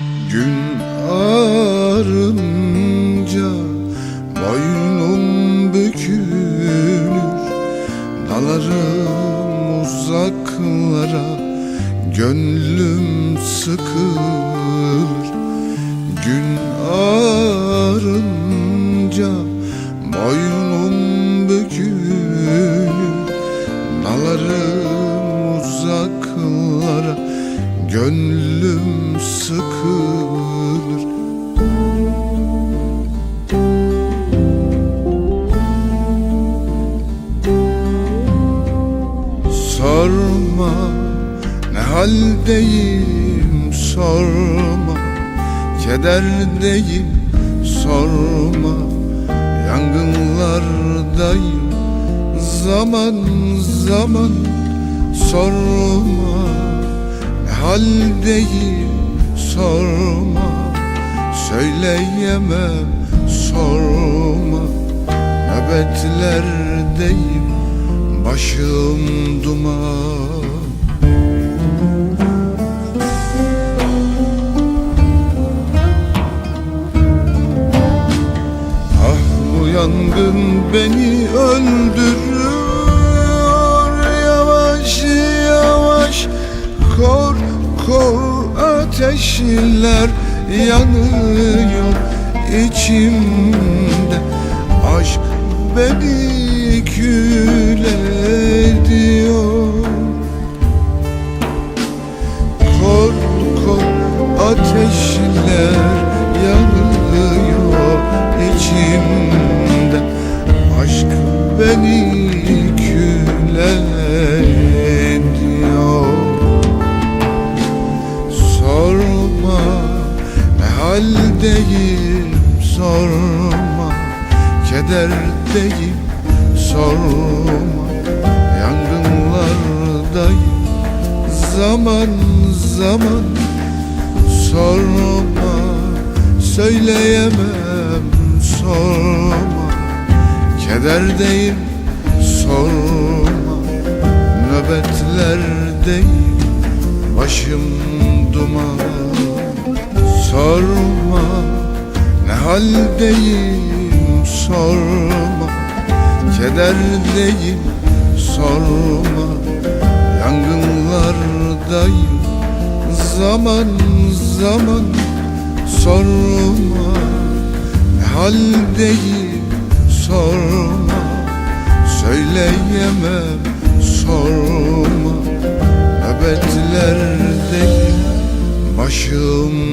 Gün ağarınca boynum bükülür. Dalarım uzaklara gönlüm sıkılır. Gün ağarınca boynum bükülür. Dalarım uzaklara Gönlüm haldeyim sorma. Kederdeyim sorma. Yangınlardayım zaman zaman sorma. Ne haldeyim sorma. Söyleyemem sorma. Nöbetlerdeyim başım duman yangın beni öldürüyor. Yavaş yavaş. Kor kor ateşler yanıyor içimde. Aşk beni kül beni kül ediyor Sorma ne sorma. Kederdeyim sorma. Yangınlardayım zaman zaman. Sorma söyleyemem sorma. Kederdeyim sorma Nöbetlerdeyim başım duman. Sorma ne haldeyim sorma. Kederdeyim sorma. Yangınlardayım zaman zaman Sorma. Ne haldeyim Söyleyemem sorma. Nöbetlerdeyim başım